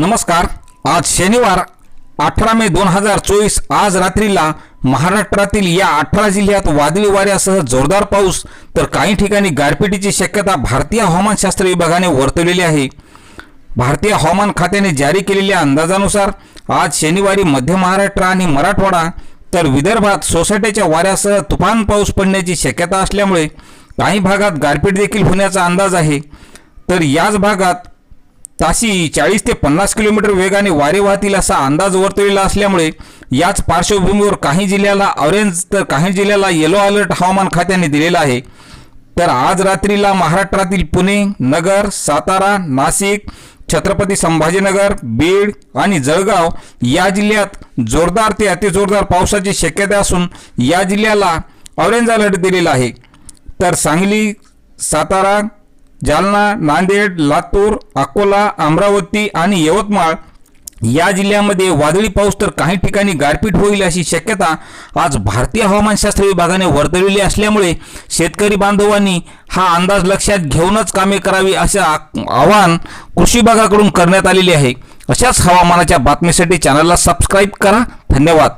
नमस्कार. आज शनिवार अठरा मे दोन हजार चोवीस. आज रात्रीला महाराष्ट्रातील या अठरा जिल्ह्यात वादळी वाऱ्यासह जोरदार पाऊस तर काही ठिकाणी गारपिटीची शक्यता भारतीय हवामानशास्त्र विभागाने वर्तवलेली आहे. भारतीय हवामान खात्याने जारी केलेल्या अंदाजानुसार आज शनिवारी मध्य महाराष्ट्र आणि मराठवाडा तर विदर्भात सोसाट्याच्या वाऱ्यासह तुफान पाऊस पडण्याची शक्यता असल्यामुळे काही भागात गारपीट देखील होण्याचा अंदाज आहे. तर याच भागात ताशी चाळीस ते पन्नास किलोमीटर वेगाने वारे वाहतील असा अंदाज वर्तविला असल्यामुळे याच पार्श्वभूमीवर काही जिल्ह्याला ऑरेंज तर काही जिल्ह्याला येलो अलर्ट हवामान खात्याने दिलेला आहे. तर आज रात्रीला महाराष्ट्रातील पुणे नगर सातारा नाशिक छत्रपती संभाजीनगर बीड आणि जळगाव या जिल्ह्यात जोरदार ते अतिजोरदार पावसाची शक्यता असून या जिल्ह्याला ऑरेंज अलर्ट दिलेला आहे. तर सांगली सातारा जालना नांदेड लातूर अकोला अमरावती आणि यवतमाळ या जिल्ह्यामध्ये वादळी पाऊस तर काही ठिकाणी गारपीट होईल अशी शक्यता आज भारतीय हवामानशास्त्र विभागाने वर्तवलेली असल्यामुळे शेतकरी बांधवांनी हा अंदाज लक्षात घेऊनच कामे करावी असे आवाहन कृषी विभागाकडून करण्यात आलेले आहे. अशाच हवामानाच्या बातमीसाठी चॅनलला सबस्क्राईब करा. धन्यवाद.